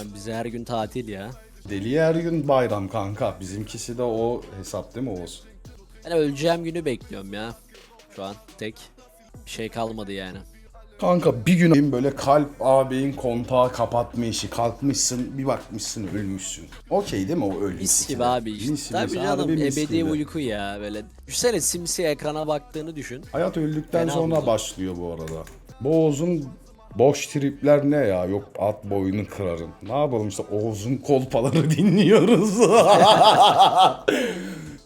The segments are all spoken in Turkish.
Abi bize her gün tatil ya. Deli her gün bayram kanka. Bizimkisi de o hesap değil mi Oğuz? Ben öleceğim günü bekliyorum ya. Şu an tek. Bir şey kalmadı yani. Kanka bir gün böyle kalp ağabeyin kontağı kapatma işi. Kalkmışsın bir bakmışsın ölmüşsün. Okey değil mi o ölüm? Mis gibi abi işte. Mis, Tabii canım harbi mis ebedi gibi. uyku ya böyle. Düşünsene simsiyah ekrana baktığını düşün. Hayat öldükten Fena sonra oldu. başlıyor bu arada. Boğaz'ın boş tripler ne ya? Yok at boyunu kırarım. Ne yapalım işte Oğuz'un kolpaları dinliyoruz.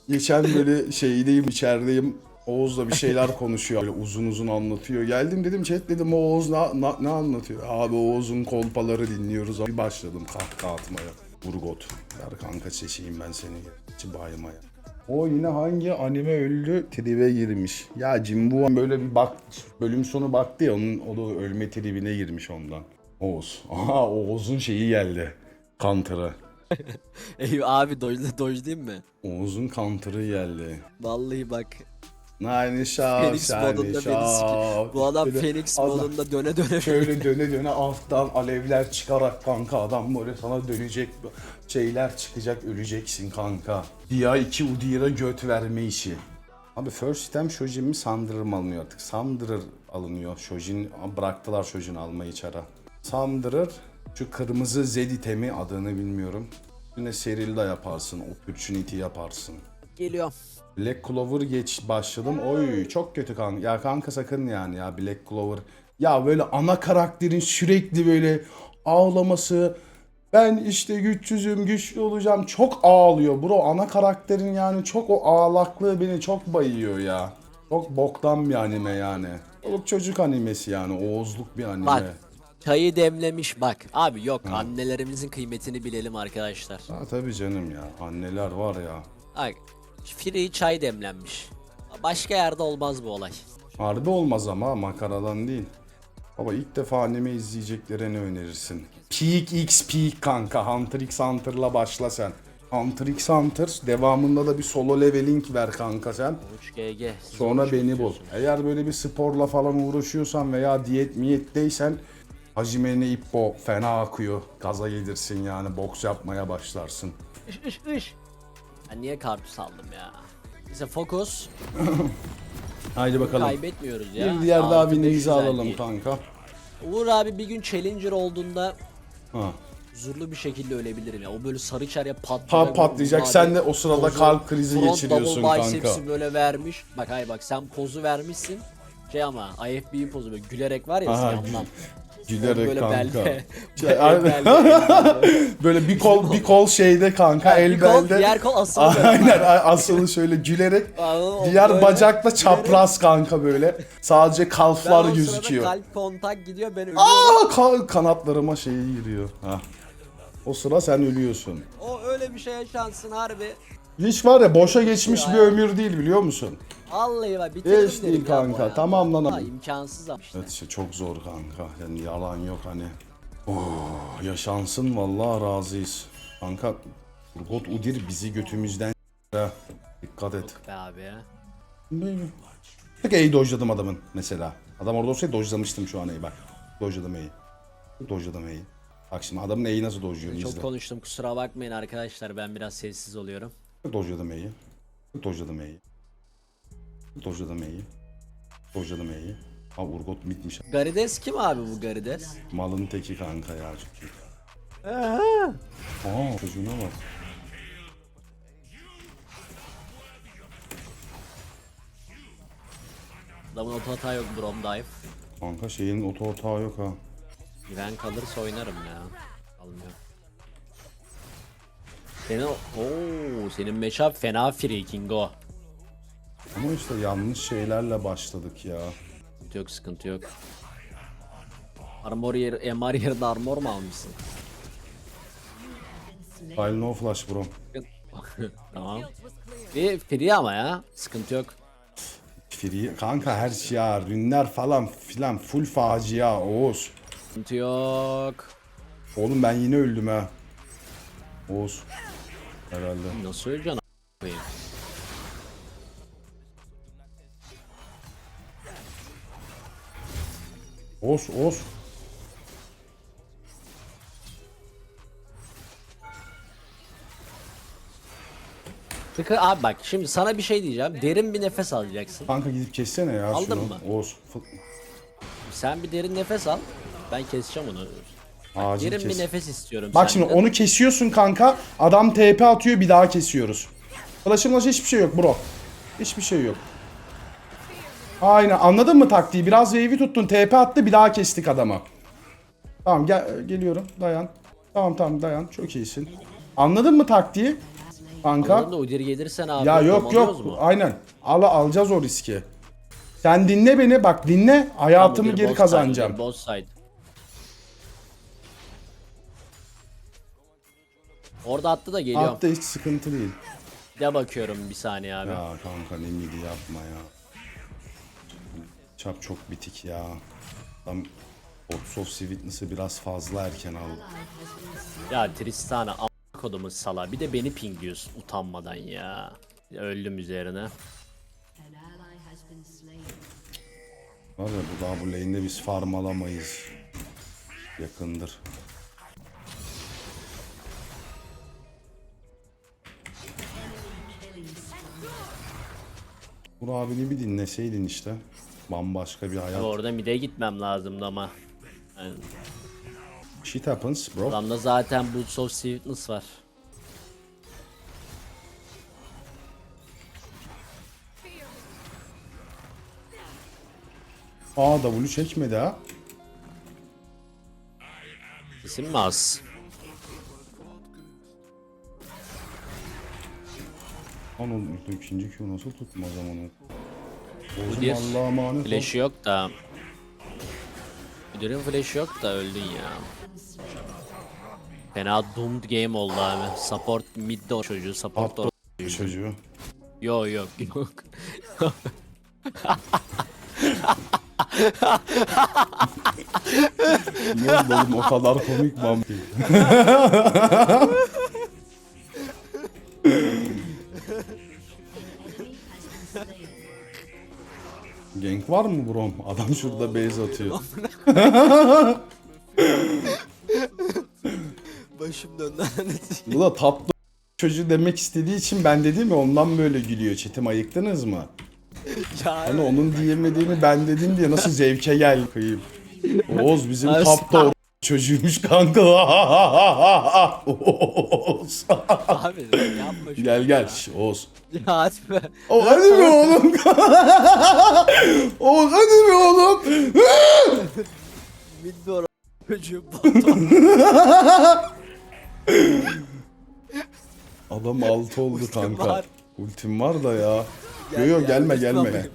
Geçen böyle şeydeyim içerideyim. Oğuz'la bir şeyler konuşuyor. Böyle uzun uzun anlatıyor. Geldim dedim chat dedim Oğuz ne, ne, ne anlatıyor? Abi Oğuz'un kolpaları dinliyoruz. Bir başladım kahkaha atmaya. Vurgot. Ver kanka çeşeyim ben seni. İçi baymaya. O yine hangi anime öldü tribe girmiş. Ya Jimbo böyle bir bak bölüm sonu baktı ya onun o da ölme tribine girmiş ondan. Oğuz. Aha Oğuz'un şeyi geldi. Counter'ı. Ey abi doj, doj değil mi? Oğuz'un counter'ı geldi. Vallahi bak. Nine şaf, Phoenix modunda beni Bu adam Böyle Phoenix adam modunda döne döne Şöyle döne döne alttan alevler çıkarak kanka adam böyle sana dönecek şeyler çıkacak öleceksin kanka. Dia 2 Udyr'a göt verme işi. Abi first item Shojin mi Sandrer mı alınıyor artık? Sandrer alınıyor. Shojin bıraktılar Shojin almayı çara. Sandrer şu kırmızı Z itemi adını bilmiyorum. Yine Serilda yaparsın. Opportunity yaparsın. Geliyor. Black Clover geç başladım. Oy çok kötü kanka. Ya kanka sakın yani ya Black Clover. Ya böyle ana karakterin sürekli böyle ağlaması. Ben işte güçsüzüm, güçlü olacağım. Çok ağlıyor bro. Ana karakterin yani çok o ağlaklığı beni çok bayıyor ya. Çok boktan bir anime yani. Çoluk çocuk animesi yani. Oğuzluk bir anime. Bak. Çayı demlemiş bak. Abi yok annelerimizin kıymetini bilelim arkadaşlar. Ha tabii canım ya. Anneler var ya. Bak. Free çay demlenmiş. Başka yerde olmaz bu olay. Harbi olmaz ama makaradan değil. Baba ilk defa anime izleyeceklere ne önerirsin? Peak X Peak kanka. Hunter x Hunter'la başla sen. Hunter x Hunter devamında da bir solo leveling ver kanka sen. 3 GG. Sonra beni bul. Eğer böyle bir sporla falan uğraşıyorsan veya diyet miyetteysen Hajime ne ippo fena akıyor. Gaza gelirsin yani boks yapmaya başlarsın. Iş ış ış. Ben niye kartus aldım ya? Neyse fokus. Haydi bakalım. Kaybetmiyoruz ya. Bir diğer daha binimizi 500 alalım değil. kanka. Uğur abi bir gün challenger olduğunda Ha. huzurlu bir şekilde ölebilirim ya. O böyle sarı içeriye patlayacak. Pa patlayacak. Abi Sen de o sırada pozu, kalp krizi front geçiriyorsun double kanka. biceps'i böyle vermiş. Bak hayır bak sen pozu vermişsin. Şey ama IFB pozu böyle gülerek var ya Aha, yandan. Gülerek Böyle kanka. belde. Şey, aynen. Böyle bir kol bir kol şeyde kanka el Bir kol, belde. diğer kol asılı. Aynen asılı şöyle gülerek. Diğer böyle bacakla çapraz kanka böyle. Sadece Ben kalflar sırada gözüküyor. kalp kontak gidiyor ben ölüyorum. Aa ka- kanatlarıma şey giriyor. Ha. O sıra sen ölüyorsun. O öyle bir şey yaşansın harbi. Hiç var ya boşa geçmiş bir ömür değil biliyor musun? Vallahi bak bitiririm Hiç dedim değil kanka, tamam lan. Ha, imkansız ama işte. Evet işte çok zor kanka. Yani yalan yok hani. Oh, yaşansın vallahi razıyız. Kanka Urgot Udir bizi götümüzden ha. Dikkat et. Be abi ya. Tek E'yi dojladım adamın mesela. Adam orada olsaydı dojlamıştım şu an E'yi bak. Dojladım E'yi. Dojladım E'yi. Bak şimdi adamın E'yi nasıl dojluyor Çok izle. konuştum kusura bakmayın arkadaşlar ben biraz sessiz oluyorum. Dojladım E'yi. Dojladım E'yi. Dojladım E'yi. Dojladım E'yi. Ha Urgot bitmiş. Garides kim abi bu Garides? Malın teki kanka ya çok iyi. Aa çocuğuna bak. Adamın oto hata yok Brom Dive. Kanka şeyin oto otağı yok ha. Güven kalırsa oynarım ya. Almıyor. Senin ooo senin matchup fena free Kingo. Ama işte yanlış şeylerle başladık ya. Sıkıntı yok sıkıntı yok. Armor yer, MR yerine armor mu almışsın? File no flash bro. tamam. Bir free ama ya. Sıkıntı yok. Free. Kanka her şey ya. Rünler falan filan full facia Oğuz. Sıkıntı yok. Oğlum ben yine öldüm ha. Oğuz. Herhalde. Nasıl öleceksin? Os os. Tıkı abi bak şimdi sana bir şey diyeceğim. Derin bir nefes alacaksın. Kanka gidip kessene ya Aldın şunu. mı? Os. Sen bir derin nefes al. Ben keseceğim onu. Acil Derin kes. bir nefes istiyorum Bak şimdi senden. onu kesiyorsun kanka. Adam TP atıyor bir daha kesiyoruz. Flash'ı hiçbir şey yok bro. Hiçbir şey yok. Aynen anladın mı taktiği? Biraz wave'i tuttun TP attı bir daha kestik adamı. Tamam gel geliyorum dayan. Tamam tamam dayan çok iyisin. Anladın mı taktiği? Kanka. Da Udyr gelirsen abi. Ya yok yok mu? aynen. Al alacağız o riski. Sen dinle beni bak dinle hayatımı Udyr geri boss kazanacağım. side, Udyr boss side. Orada attı da geliyor. Hatta hiç sıkıntı değil. Bir de bakıyorum bir saniye abi. Ya kanka ne midi yapma ya. Çap çok bitik ya. Tam Box of Sweetness'ı biraz fazla erken aldı. Ya Tristana a** kodumu sala. Bir de beni ping diyorsun utanmadan ya. Öldüm üzerine. Var ya bu daha bu lane'de biz farm alamayız. Yakındır. Vur abini bir dinleseydin işte. Bambaşka bir hayat. Abi orada mid'e gitmem lazımdı ama. Yani Shit happens bro. adamda zaten Boots of Sweetness var. Aa W çekmedi ha. İsim mi az? Oğlum ikinci Q nasıl tutmaz ama onu. Bu bir Bozum Allah'a emanet ol. Flash'ı yok da. Müdürün flash'ı yok da öldün ya. Fena doomed game oldu abi. Support mid'de o çocuğu, support Aptal da çocuğu. Yok yok yok. Ne oldu oğlum o kadar komik mi var mı brom? Adam şurada base atıyor. Başım döndü. Bu da tatlı çocuğu demek istediği için ben dedim ya ondan böyle gülüyor. Çetim ayıktınız mı? ya Hani onun diyemediğini ben dedim diye nasıl zevke gel kıyım. Oğuz bizim o çocuğuymuş kanka. Oğuz. abi yapma şunu gel gel ya. Şş, Oğuz. Ya hadi be. O hadi mi oğlum? Oğuz hadi mi oğlum? Mid'de or çocuğu. Adam altı oldu Ultim kanka. var. Ultim var da ya. yo yo gelme gelme.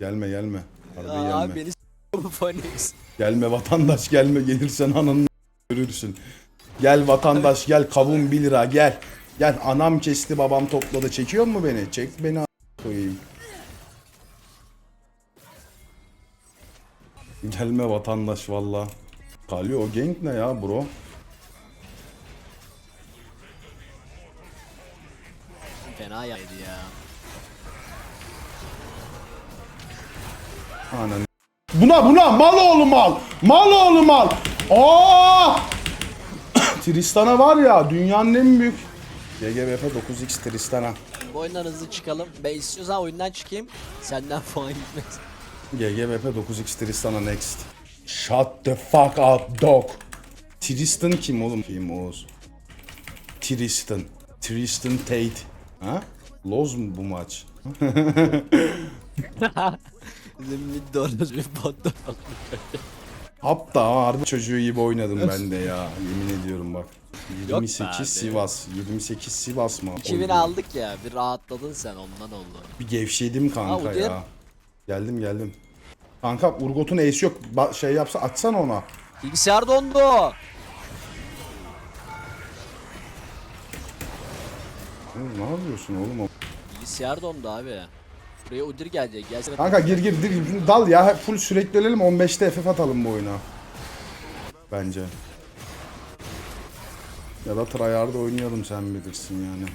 Gelme gelme. Harbi Aa, gelme. beni Phoenix. Gelme vatandaş gelme gelirsen ananı görürsün. Gel vatandaş gel kavun 1 lira gel. Gel anam kesti babam topladı çekiyor mu beni? Çek beni a- koyayım. Gelme vatandaş valla. Kalıyor o gank ne ya bro? Fena yaydı ya. Anan. Buna buna mal oğlu mal. Mal oğlu mal. Aa! Tristan'a var ya dünyanın en büyük GGVP 9x Tristana. Bu oyundan hızlı çıkalım. Ben istiyorsan oyundan çıkayım. Senden puan gitmez. GGVP 9x Tristana next. Shut the fuck up dog. Tristan kim oğlum? Kim Oğuz? Tristan. Tristan Tate. Ha? Loz mu bu maç? Bizim mid'de orası bir bot'ta Hatta harbi çocuğu gibi oynadım ben de ya. Yemin ediyorum bak. be 28 abi. Sivas. 28 Sivas mı? 2000 Oydu. aldık ya. Bir rahatladın sen ondan oldu. Bir gevşedim kanka Ha, Udyr. ya. Geldim geldim. Kanka Urgot'un ace yok. Ba- şey yapsa atsana ona. Bilgisayar dondu. Oğlum, ne yapıyorsun oğlum? o? Bilgisayar dondu abi. Buraya Udyr gelecek. Gelsene. Kanka gir gir gir. Dal ya. Full sürekli ölelim. 15'te FF atalım bu oyuna. Bence. Ya da tryhard oynayalım sen bilirsin yani.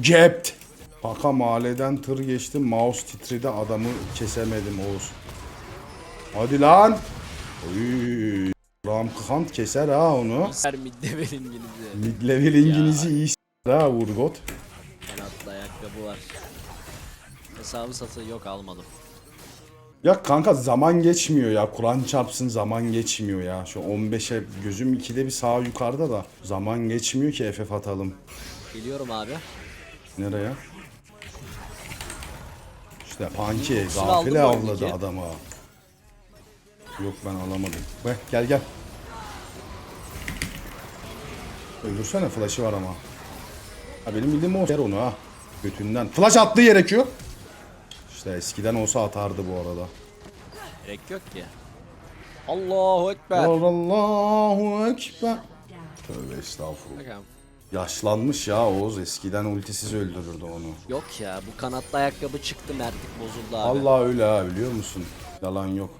Cept. Kaka mahalleden tır geçtim. Mouse titredi adamı kesemedim Oğuz. Hadi lan. Oy. Ramkant keser ha onu. İngilizce. Mid level İngiliz'i iyi s- ha Urgot. Kanatlı ayakkabı var. Hesabı satı yok almadım. Ya kanka zaman geçmiyor ya. Kur'an çarpsın zaman geçmiyor ya. Şu 15'e gözüm 2'de bir sağ yukarıda da. Zaman geçmiyor ki FF atalım. Geliyorum abi. Nereye? İşte Panki gafile avladı adamı. Yok ben alamadım. Be gel gel. Öldürsene flash'ı var ama. Ha benim bildiğim o. Yer onu ha. Götünden. Flash attığı yere Q. İşte eskiden olsa atardı bu arada. Gerek yok ki. Allahu Ekber. Allahu Ekber. Tövbe estağfurullah. Bakalım. Yaşlanmış ya Oğuz. Eskiden ultisiz öldürürdü onu. Yok ya bu kanatlı ayakkabı çıktı mertlik bozuldu abi. Allah öyle ha biliyor musun? Yalan yok.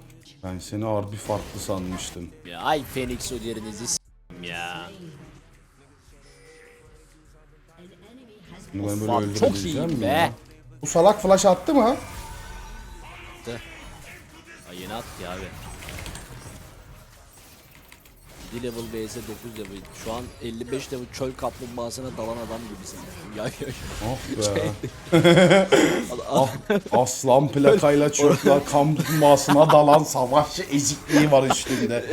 Ben seni harbi farklı sanmıştım. Ya, ay Phoenix öderinizi s**tim ya. Bunu ben böyle abi, çok öldürebileceğim iyiyim be. ya? Bu salak flash attı mı? Ay yeni attı ya abi. 7 level base 9 level. Şu an 55 level çöl kaplumbağasına dalan adam gibisin. Ya ya Ah be. Ah, aslan plakayla çöpler kampmasına dalan savaşçı ezikliği var üstünde.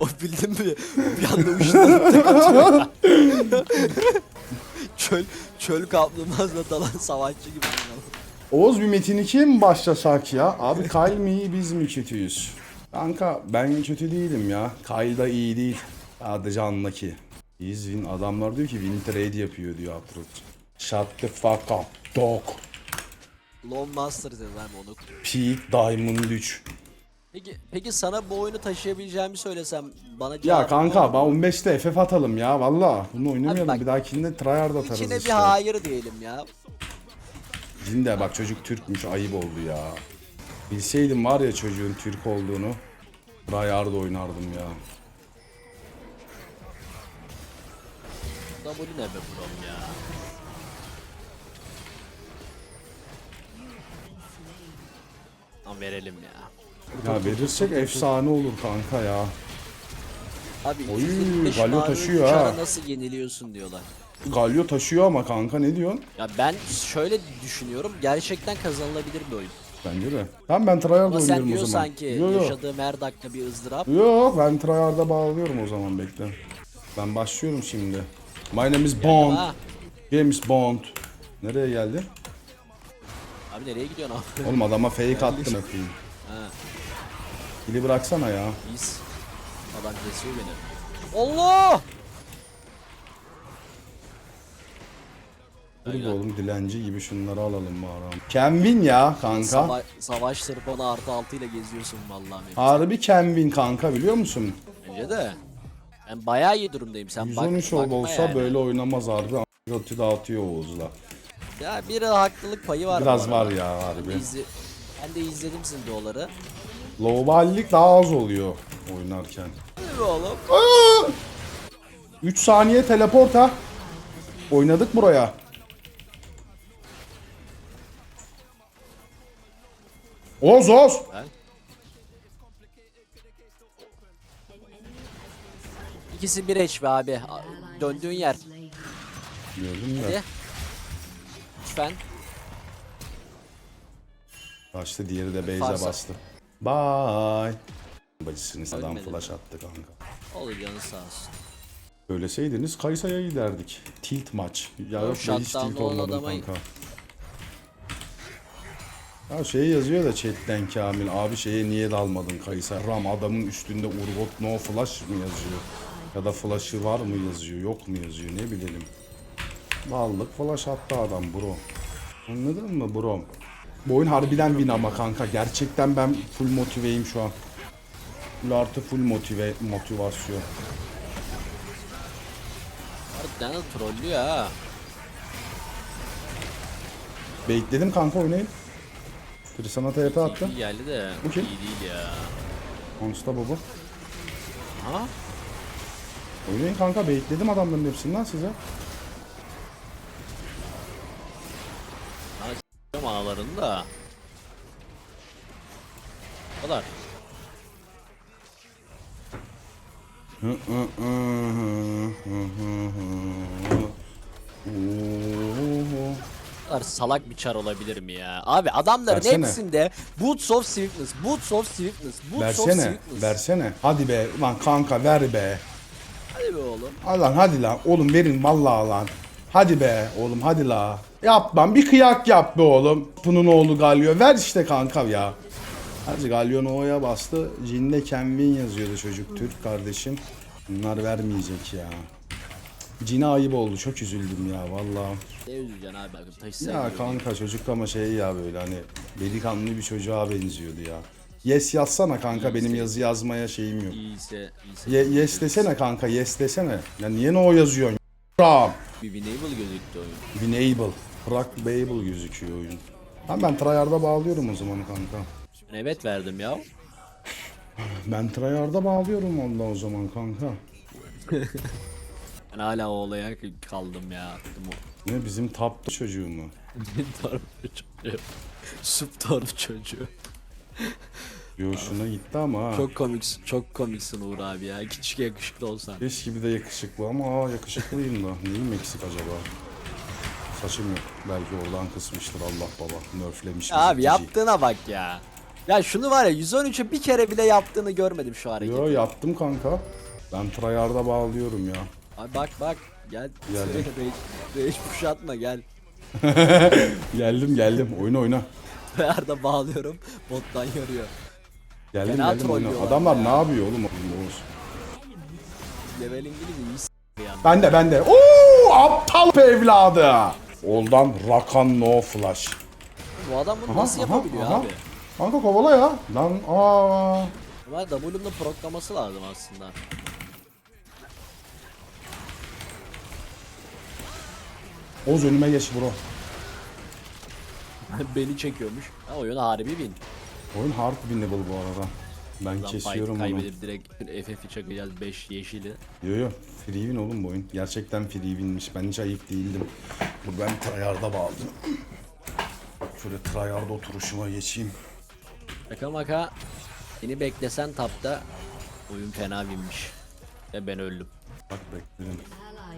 o bildin mi? Bir anda uçtan tek atıyor. çöl, çöl kaplumbağasına dalan savaşçı gibi. Oğuz bir Metin 2'ye mi başlasak ya? Abi Kyle mi iyi biz mi kötüyüz? Kanka ben kötü değilim ya. Kyle da iyi değil. Sadece anla ki. Biz win. Adamlar diyor ki win trade yapıyor diyor Atrox. Shut the fuck up dog. Lone Master dedim onu. Peak Diamond 3. Peki, peki sana bu oyunu taşıyabileceğimi söylesem bana Ya kanka ben 15'te FF atalım ya valla. Bunu oynamayalım. bak- bir dahakinde tryhard atarız İçine işte. bir hayır diyelim ya. Cinde bak çocuk Türkmüş ayıp oldu ya. Bilseydim var ya çocuğun Türk olduğunu tryhard oynardım ya. W ne be brom ya. Tamam verelim ya. Ya verirsek efsane olur kanka ya. Abi Oy, 225 Galio taşıyor ha. nasıl yeniliyorsun diyorlar. Galio taşıyor ama kanka ne diyorsun? Ya ben şöyle düşünüyorum. Gerçekten kazanılabilir bir oyun. Bence de. Tamam ben tryhard Ama sen oynuyorum o diyor zaman. sanki Yo, yo. yaşadığım her dakika bir ızdırap. Yok ben tryhard'a bağlıyorum o zaman bekle. Ben başlıyorum şimdi. My name is Bond. Ha. James Bond. Nereye geldi? Abi nereye gidiyorsun abi? Oğlum adama fake attım öpeyim. Ha. Dili bıraksana ya. Biz. Adam kesiyor beni. Allah! Dur oğlum dilenci gibi şunları alalım bari. Kenvin ya kanka. Sava savaş sırpanı artı altı ile geziyorsun vallahi. benim. Harbi Kenvin kanka biliyor musun? Bence de. Ben bayağı iyi durumdayım. Sen bak, 113 bakma olsa yani. böyle oynamaz harbi. Götü dağıtıyor Oğuz'la. Ya bir haklılık payı var. Biraz var ya harbi. İzle... Ben de izledim sizin doları. Globallik daha az oluyor oynarken. Ne oğlum? 3 saniye teleport ha. Oynadık buraya. Oz Oz. Ben... İkisi bir HP abi. Döndüğün yer. Gördün mü? Lütfen. Başta diğeri de base'e Farsa. bastı. Bye. Bacısınız adam Ölmedim. flash attı kanka. Olur canı sağ olsun. Söyleseydiniz Kaysa'ya giderdik. Tilt maç. Ya yok ben hiç shutdown tilt olan olmadım adama- kanka. Ya şey yazıyor da chatten Kamil abi şeye niye dalmadın Kaysa? Ram adamın üstünde Urgot no flash mı yazıyor? Ya da flash'ı var mı yazıyor yok mu yazıyor ne bilelim. Daldık flash attı adam bro. Anladın mı bro? Bu oyun harbiden win ama kanka. Gerçekten ben full motiveyim şu an. Full artı full motive motivasyon. Harbiden de trollüyor ha. Bekledim kanka oynayın. Biri sana TP attı. İyi geldi de Bu kim? iyi değil ya. Konsta baba. Ha? Oynayın kanka bekledim adamların hepsinden size. Açacağım ağlarını da. Bu kadar. Hı hı hı hı hı hı hı. Oo kadar salak bir çar olabilir mi ya? Abi adamların Versene. hepsinde Boots of Swiftness, Boots of Swiftness, Boots of Versene, Swiftness. versene. Hadi be, lan kanka ver be. Hadi be oğlum. Al lan hadi lan. Oğlum verin vallahi lan. Hadi be oğlum hadi la. Yap lan bir kıyak yap be oğlum. Bunun oğlu Galio. Ver işte kanka ya. Hadi Galio'nun O'ya bastı. Jin'de Kenvin yazıyordu çocuk. Türk kardeşim. Bunlar vermeyecek ya. Jin'e ayıp oldu. Çok üzüldüm ya vallahi. Ne üzüleceksin abi taşısan Ya kanka çocuk ama şey ya böyle hani delikanlı bir çocuğa benziyordu ya. Yes yazsana kanka benim yazı yazmaya şeyim yok. İyiyse, iyiyse. Ye- yes desene kanka yes desene. Ya niye no yazıyorsun? Ram. Bir Enable gözüktü oyun. Binable. Rock Babel gözüküyor oyun. Ha ben tryhard'a bağlıyorum o zaman kanka. Ben evet verdim ya. Ben tryhard'a bağlıyorum onda o zaman kanka. Ben hala o olaya kaldım ya. O. Ne bizim tapta çocuğu mu? Taraf çocuğu. Süp taraf çocuğu. Yo şuna gitti ama ha. Çok komiksin, çok komiksin Uğur abi ya. Küçük yakışıklı olsan. Keşke bir de yakışıklı ama aa yakışıklıyım da. Neyim eksik acaba? Saçım yok. Belki oradan kısmıştır Allah baba. Nerflemiş bizi Abi cici. yaptığına bak ya. Ya şunu var ya 113'e bir kere bile yaptığını görmedim şu hareketi. Yo yaptım kanka. Ben tryhard'a bağlıyorum ya. Abi bak bak gel. Geldim. Rage, rage push atma gel. Geldim geldim. Oyna oyna. Ayarda bağlıyorum. Bottan yarıyor. Geldim Fena geldim oyna. Adamlar ya. ne yapıyor oğlum? Oğuz? Level İngilizce iyi s*** yani. Ben de ben de. Oo aptal evladı. Oldan Rakan no flash. Bu adam bunu Aha, nasıl aha, yapabiliyor aha. abi? Kanka kovala ya. Lan aa. Ama W'nun proklaması lazım aslında. Oğuz önüme geç bro. Beni çekiyormuş. Ha oyun harbi win. Oyun hard winnable bu arada. Ben fight kesiyorum onu. kaybedip direkt FF'i çakacağız 5 yeşili. Yo yo. Free win oğlum bu oyun. Gerçekten free winmiş. Ben hiç ayıp değildim. Dur ben tryhard'a bağladım. Şöyle tryhard oturuşuma geçeyim. Şaka maka beni beklesen tapta oyun fena winmiş. Ve ben öldüm. Bak bekledim.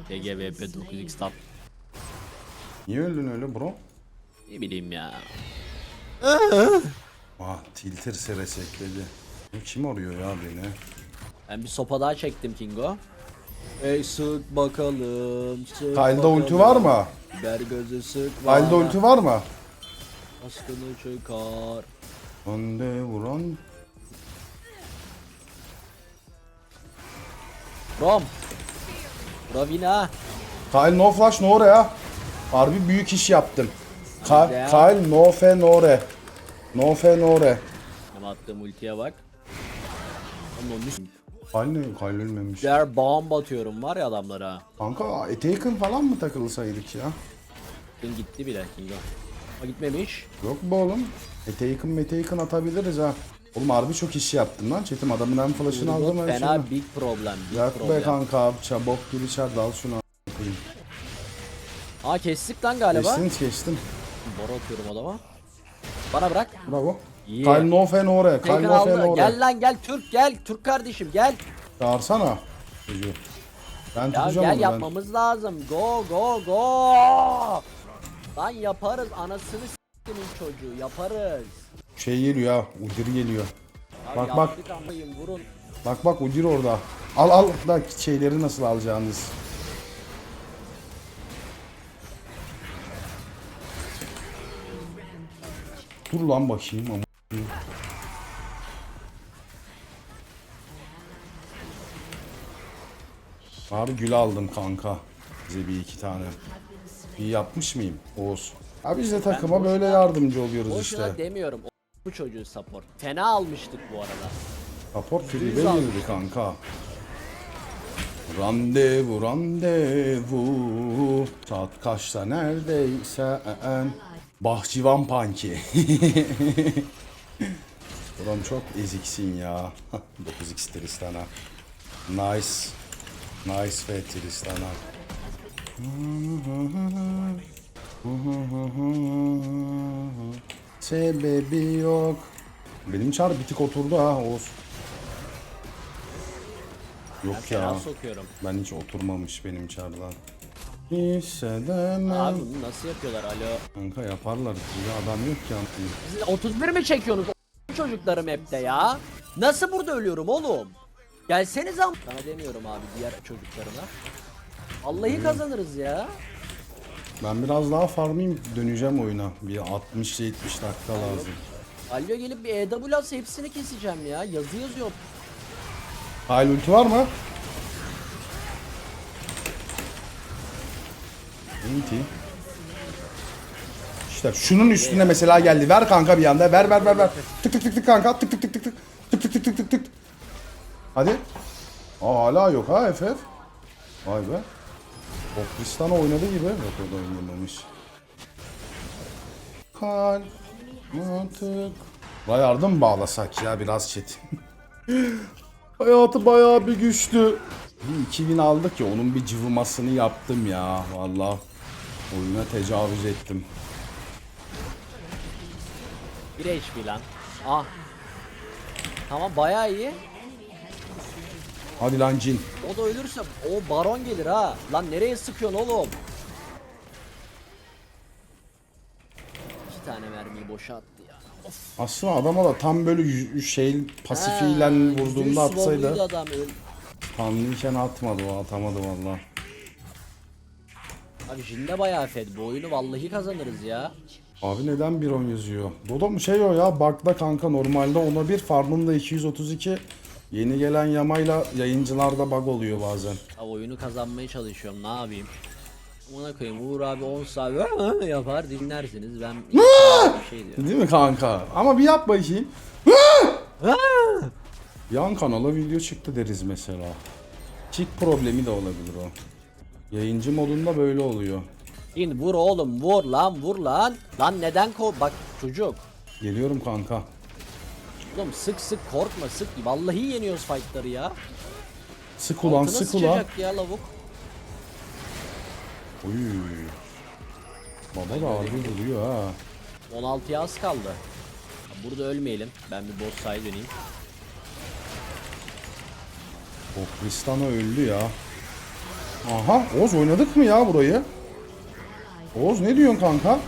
GGVP 9x tap. Niye öldün öyle bro? Ne bileyim ya. Ah tilterse resetledi. Bu Kim arıyor ya beni? Ben bir sopa daha çektim Kingo. Ey sık bakalım. Sık Kyle'da ulti var mı? Biber gözü sık Kyle'da ulti var mı? Askını çıkar. Önde vuran Rom. Ravina. Kyle no flash no oraya. Harbi büyük iş yaptın. Ka. Kyle no fe no re. No fe no re. Hem attığım ultiye bak. Ama Kyle ne? Kyle ölmemiş. Diğer bomb atıyorum var ya adamlara. Kanka Etaken falan mı takılsaydık ya? Dün gitti bile Kingo. Ama gitmemiş. Yok be oğlum. Etaken metaken atabiliriz ha. Oğlum harbi çok iş yaptın lan. Çetim adamın hem flash'ını aldım hem Fena big problem. Big Yak be problem. kanka. Çabuk gir içeride al şunu. Aa kestik lan galiba. Geçtin geçtin. Boru atıyorum adama. Bana bırak. Bravo. İyi. Kyle no fe no re. Kyle Taken no fe aldı. no re. Gel lan gel Türk gel. Türk kardeşim gel. Çağırsana. Çocuğu. Ben Ya tutacağım gel onu ben. yapmamız lazım. Go go go. Lan yaparız anasını s**timin çocuğu yaparız. Şey geliyor ha. Udir geliyor. Abi Bak, bak. yaptık vurun. Bak bak Udir orada. Al al da şeyleri nasıl alacağınız. Dur lan bakayım ama. Abi gül aldım kanka. Bize bir iki tane. İyi yapmış mıyım Oğuz? Abi biz de takıma böyle yardımcı oluyoruz Boşuna işte. demiyorum. Bu çocuğu support. Fena almıştık bu arada. Rapor tribe girdi kanka. Randevu randevu Saat kaçta neredeyse en Bahçıvan panki Ulan çok eziksin ya. 9x Tristan'a. Nice. Nice ve Tristan'a. Sebebi yok. Benim çar bitik oturdu ha Oğuz. Yok ya. Ben hiç oturmamış benim çardan. Hissedemem. Abi bunu nasıl yapıyorlar alo? Kanka yaparlar. Bize adam yok ki anlayayım. Siz 31 mi çekiyorsunuz o çocuklarım hep de ya? Nasıl burada ölüyorum oğlum? Gelseniz am. Sana demiyorum abi diğer çocuklarına. Vallahi kazanırız ya. Ben biraz daha farmlayayım döneceğim oyuna. Bir 60-70 dakika lazım. Alyo gelip bir EW hepsini keseceğim ya. Yazı yazıyor. Hayal ulti var mı? Ulti. İşte şunun üstüne mesela geldi. Ver kanka bir anda. Ver ver ver ver. Tık tık tık tık kanka. Tık tık tık tık tık. Tık tık tık tık tık tık. Hadi. Aa hala yok ha FF. Vay be. Okristan oynadı gibi. Yok o da oynamamış. Kalp mantık. Vay yardım bağlasak ya biraz chat. Hayatı bayağı bir güçlü. Bir 2000 aldık ya onun bir cıvımasını yaptım ya valla. Oyuna tecavüz ettim. Bir HP lan. Ah. Tamam bayağı iyi. Hadi lan cin. O da ölürse o baron gelir ha. Lan nereye sıkıyorsun oğlum? İki tane mermiyi boşa attı ya. Of. Aslında adama da tam böyle şey pasifiyle yüz atsaydı. adam. öl- Tanrıyken atmadı o atamadı valla. Abi Jinde bayağı fed. Bu oyunu vallahi kazanırız ya. Abi neden 1 10 yazıyor? Dodo mu şey o ya bug'da kanka normalde ona bir farmında 232 yeni gelen yamayla yayıncılarda bug oluyor bazen. Abi oyunu kazanmaya çalışıyorum. Ne yapayım? Ona koyayım. Uğur abi 10 saat yapar dinlersiniz. Ben bir şey diyorum. Değil mi kanka? Ama bir yap bakayım. Yan kanala video çıktı deriz mesela. Kick problemi de olabilir o. Yayıncı modunda böyle oluyor. İn vur oğlum vur lan vur lan. Lan neden ko bak çocuk. Geliyorum kanka. Oğlum sık sık korkma sık. Vallahi yeniyoruz fightları ya. Sık ulan Altına sık ulan. sıçacak ya lavuk. Uy. Baba da harbi vuruyor ha. 16'ya az kaldı. Burada ölmeyelim. Ben bir boss side döneyim. O Kristana öldü ya. Aha Oğuz oynadık mı ya burayı? Oğuz ne diyorsun kanka?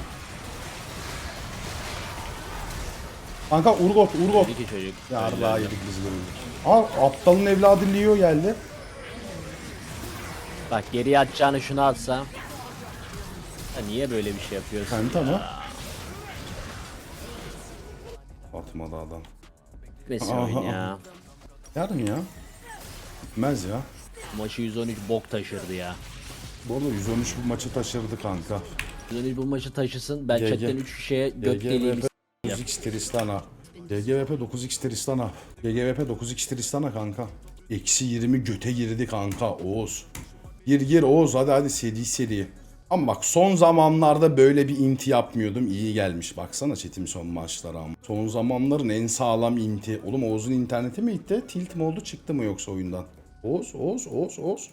Kanka Urgot Urgot. İki çocuk. Yarrağı yedik biz böyle. Aa aptalın evladı Leo geldi. Bak geriye atacağını şunu atsa. Ya niye böyle bir şey yapıyorsun? Penta mı? Atmadı adam. Gitmesin Aha. oyun ya. Yarın ya. Gitmez ya. Maçı 113 bok taşırdı ya. Bu arada 113 bu maçı taşırdı kanka. 113 bu maçı taşısın. Ben GG. chatten 3 kişiye göt. GGVP 9x Tristana. GGVP 9x Tristana. GGVP 9x Tristana kanka. Eksi 20 göte girdi kanka Oğuz. Gir gir Oğuz hadi hadi seri seri. Ama bak son zamanlarda böyle bir inti yapmıyordum. İyi gelmiş. Baksana chatim son maçlara ama. Son zamanların en sağlam inti. Oğlum Oğuz'un interneti mi gitti? Tilt mi oldu çıktı mı yoksa oyundan? Oğuz, Oğuz, Oğuz, Oğuz.